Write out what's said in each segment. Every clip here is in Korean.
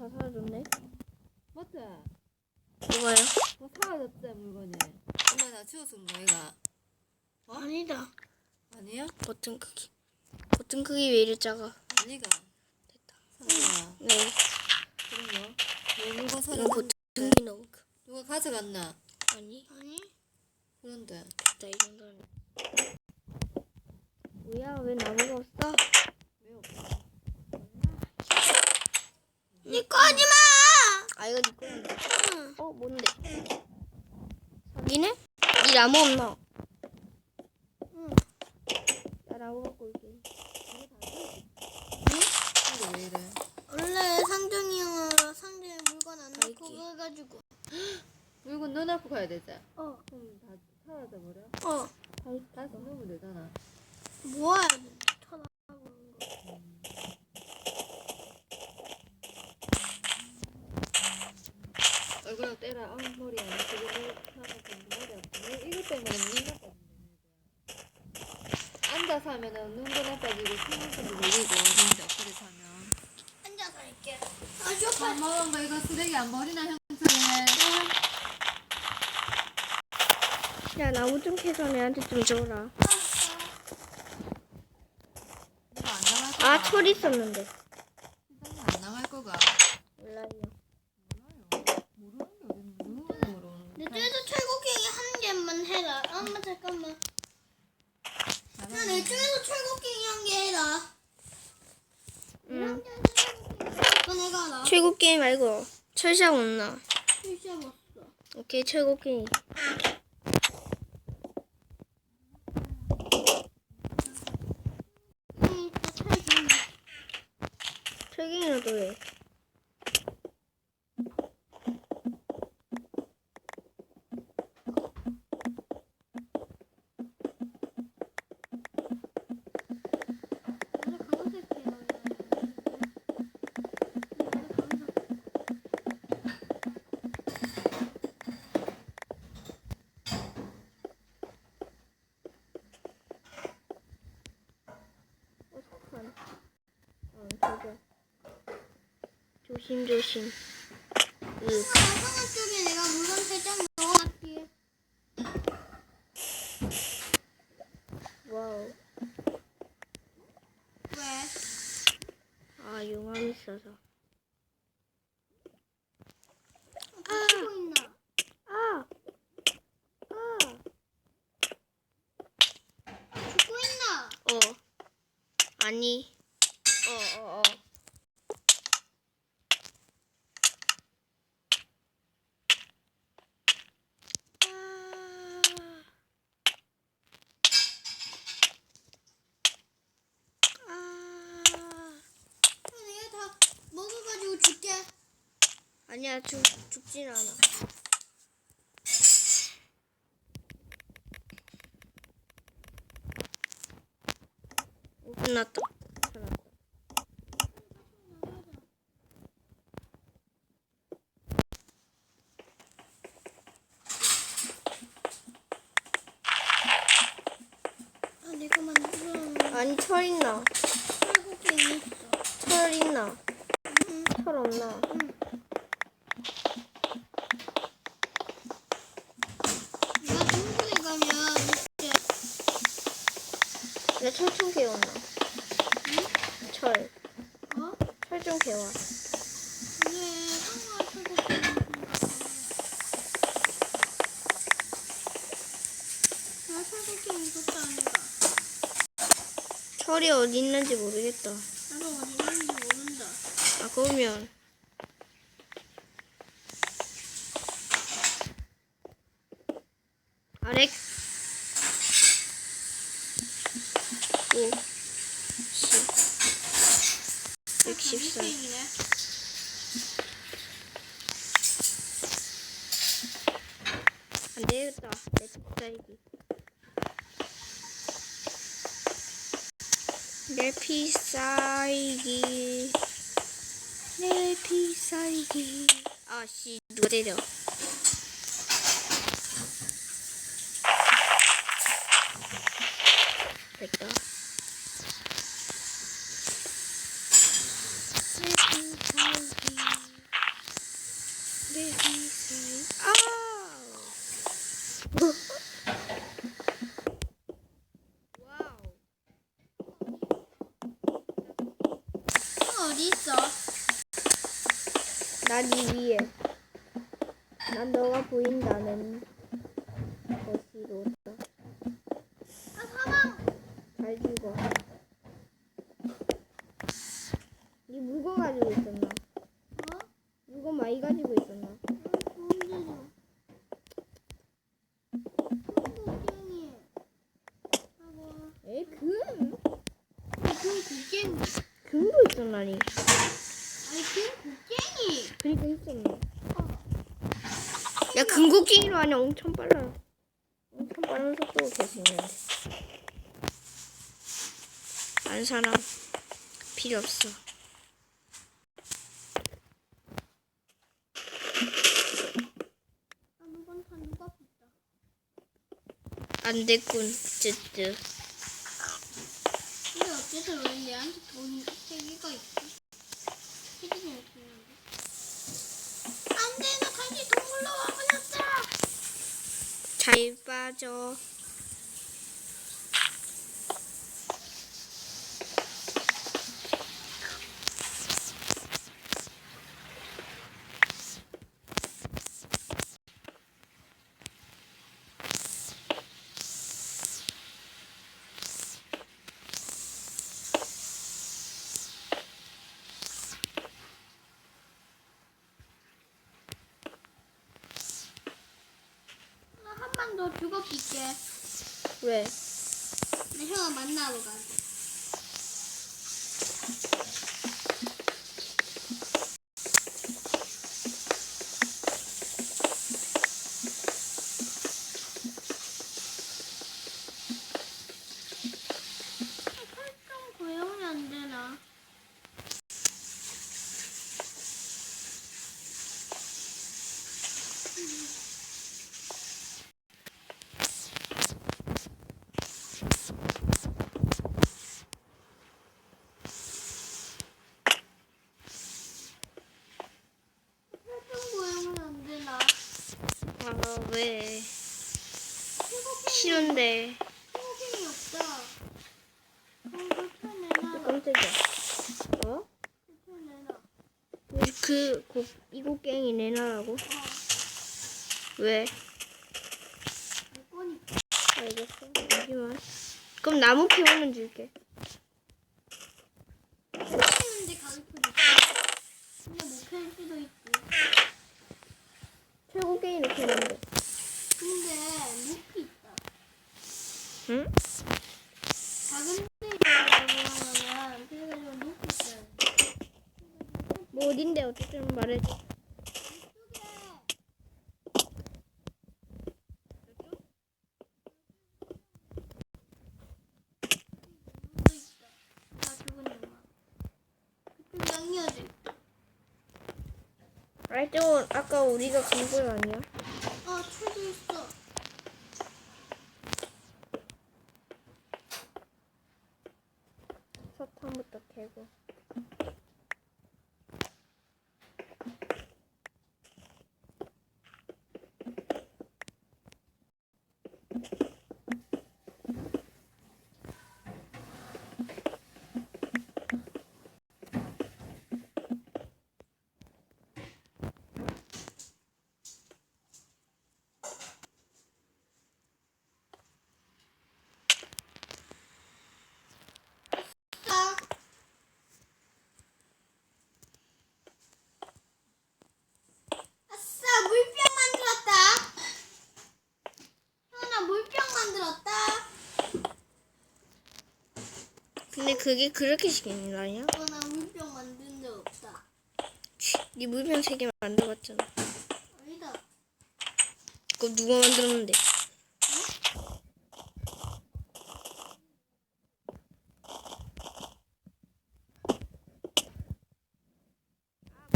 다 사라졌네. 맞다. 뭐가요? 뭐 사라졌지 물건이. 엄마 다 치웠은 거 이가. 아니다. 아니야? 버튼 크기. 버튼 크기 왜 이리 작아? 아니가. 됐다. 상대야. 네. 그런 거. 왜 물건 이거 사라졌는데? 버튼 크기 너무 크. 누가 가져갔나? 아니? 아니. 그런데. 됐다 이 정도는. 뭐야 왜 나무가 없어? 왜 없어? 니거 하지 마. 아 이거 니 거인데. 어 뭔데? 사기네? 니 나무 없나? 응. 나 나무 갖고 올게. 근데 왜 이래? 원래 상정이 형은 상정에 물건 안 넣고. 그래가지고 물건 넣어놓고 가야 되지? 어 그럼 다 사라져 버려? 어. 다시 넣으면 되잖아. 모아야 돼 쳐다보는 거 때라. 아 머리 안 아프고 머리 아프고 이것 때문에 눈 나빠지네. 앉아서 하면은 눈도 나빠지고 신경도 걸리고 진짜 그래 사면. 앉아서 할게 아 쇼파 밥 먹은 거 이거 쓰레기 안 버리나 형철이? 야 나무 좀 캐서 내한테 좀 줘라. 안 나갈. 아철 있었는데. 세상에 안 나갈 거가. 몰라요. 몰라요. 모르는 게 어딨는 누구도 모르는 내 쪽에서 철곡갱이 한 개만 해라 엄마 잠깐만 야내 쪽에서 철곡갱이 한 개 해라 응. 너 내가 알아 최고 게임 말고 철샷 없나? 오케이 게임. 응, 나 철곡갱이 철갱이라도 해. 나도 강색 해라 어떡하나. 어, 저거. 조심 조심. 으. 상어 쪽에 내가 물건 살짝 넣어놨지 와우. 왜? 아 용암 있어서. 아. 아. 죽고 있나? 어. 아니. 어, 어, 어. 아. 아. 어, 내가 다 먹어가지고 줄게. 아니야, 죽, 죽진 않아. 오, 끝났다. 아, 내가 만들어. 아니, 철 있나? 철곡갱이 있어. 철 있나? 응. 철 없나? 내가 동굴에 가면 이제 내 철좀 개웠나? 철. 어? 철좀 개와. 근데 상어 철곡갱이 나 철곡갱이 있었다 아닌가? 철이 어디 있는지 모르겠다. 나도 어디 있는지 모른다. 아, 그러면. 아래. 5, 10, 114. 철곡갱이네. 안 되겠다. 내 필살기. 내 필살기. 내 필살기. 아씨, 누가 때려. 됐다. 내 필살기. 어디 있어? 난이 위에. 난 너가 보인다는 것이로다. 아 사망. 잘 죽어. 니 물건 가지고 있었나? 어? 물건 많이 가지고 있었나? 좋은데요. 곡괭이. 하고. 에이 금? 그 곡괭이. 금도 있었나니? 아니 그 곡괭이. 그니까 있었네. 야 금곡갱이로 하냐 엄청 빨라. 엄청 빠른 속도로 있는데. 안 사람 필요 없어. 안 됐군. 쯔쯔. 근데 어쨌든 왜 얘한테 돈이 잘 빠져. 나 한 번더 죽어볼게. 왜? 내 형아 만나러 가자. 설정 고용이 안 되나? 설정 고용은 안 되나? 아 왜? 싫은데. 태국행이 없다. 불편해나? 깜짝이야. 어? 그 곡, 이 곡갱이 내놔라고? 어, 왜? 알겠어. 잠시만. 그럼 나무 피우면 줄게. 피우는데 가르쳐줄게. 근데 못펼 수도 있고. 최고갱이를 피우는데. 근데 높이 있다. 응? 작은 데가 그래가지고. 뭐 어딘데 어쨌든 말해줘. 있다. 아, 저건 아까 우리가 간거 아니야? 어, 철도 있어. 석탄부터 캐고. 아싸. 아싸, 물병 만들었다. 현아, 물병 만들었다. 근데 그게 그렇게 시키는 거 아니야? 어, 나 물병 만든 적 없다. 치, 네 물병 세 개 만들어봤잖아. 아니다. 그거 누가 만들었는데?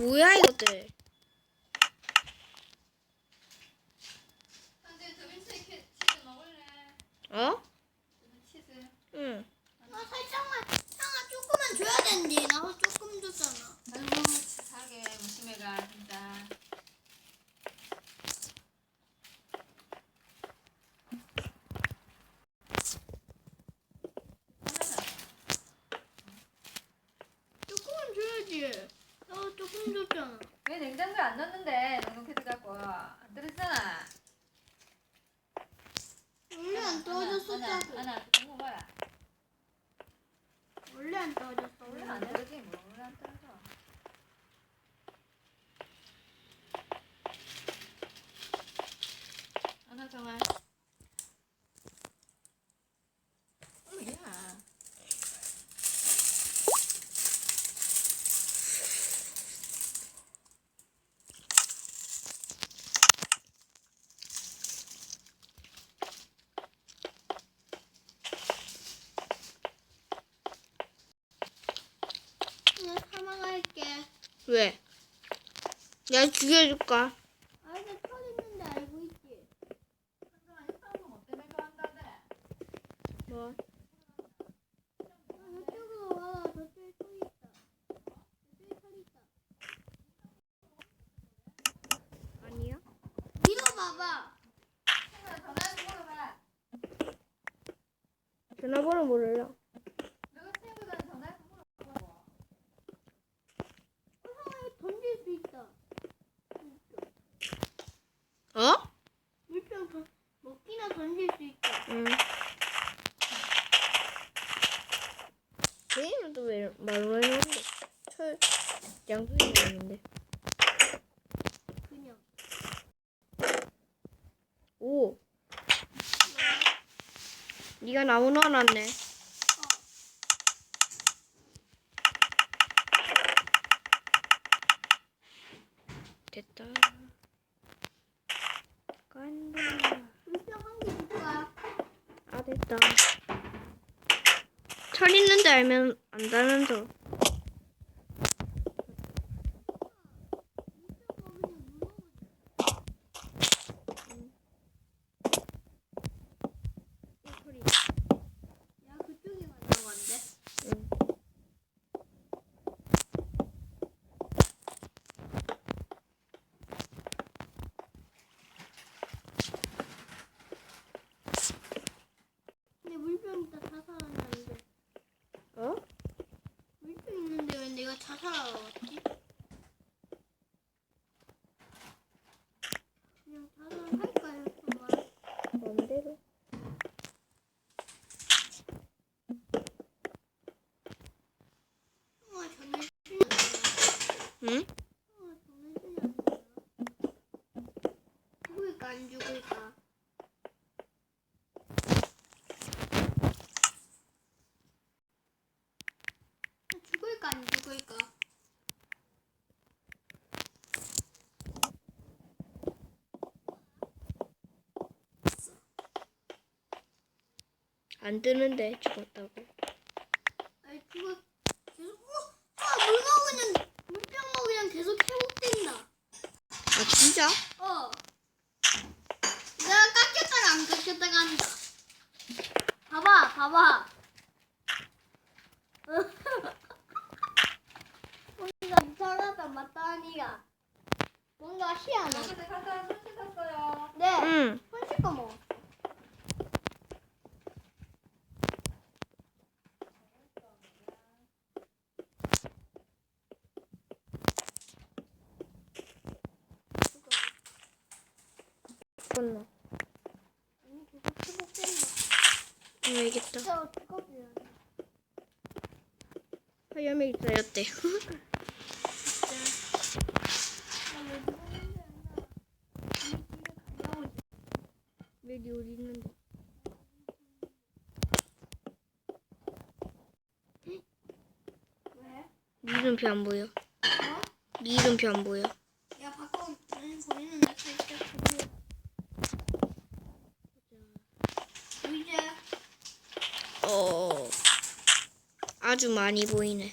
뭐야 이것들? 근데 더빈치 치즈 먹을래? 어? 치즈. 응. 아, 되는데. 나 조금 줬잖아. 아이고 치사하게 무심해가 진짜. 조금만 줘야지. 안 넣는데 넉넉해서 갖고 안 떨어지잖아. 원래 안. 하나 하나 먹어라. 원래 안 떨어졌어. 원래 안 떨어지 뭐 원래 안 떨어져. 하나 정말. 어야. 나 사망할게. 왜? 내가 죽여줄까? 아, 알고 있지. 뭐? 아, 저쪽으로 와. 저쪽에 털 있다. 저쪽에 털 있다. 아니야? 밀어봐봐. 전화해서 물어봐. 전화번호 몰라. 너가 친구들한테 전화해서 물어보고. 어, 상황에 던질 수 있다. 어? 물병 던 먹기나 던질 수 있다. 응. 개인은 또왜 말로 해놓는데? 철, 양쪽이 있는데. 그냥. 오. 네가 나무 넣어놨네. 어. 됐다. 간다. 됐다. 철 있는데 알면 안다면서. ข้าเท่า 안 뜨는데 죽었다고. 아니 그거 계속 어? 아, 물 먹으면 물병 먹으면 계속 회복된다. 아 진짜? 어. 내가 깎였다가 안 깎였다가 한다. 봐봐, 봐봐. 우리가 이상하다 맞다 아니야. 뭔가 희한해. 근데 가서 손 씻었어요. 네. 응. 손 씻고 먹어. 죽었나? 아니 계속 회복된다. 응 알겠다. 진짜 어떡하지? 화염이 쌓였대. 여기 어디 있는데? 왜? 네 이름표 안 보여. 어? 네 이름표 안 보여. 야 바꿔 아니 보이는데 살짝 보여. 이제 어. 아주 많이 보이네.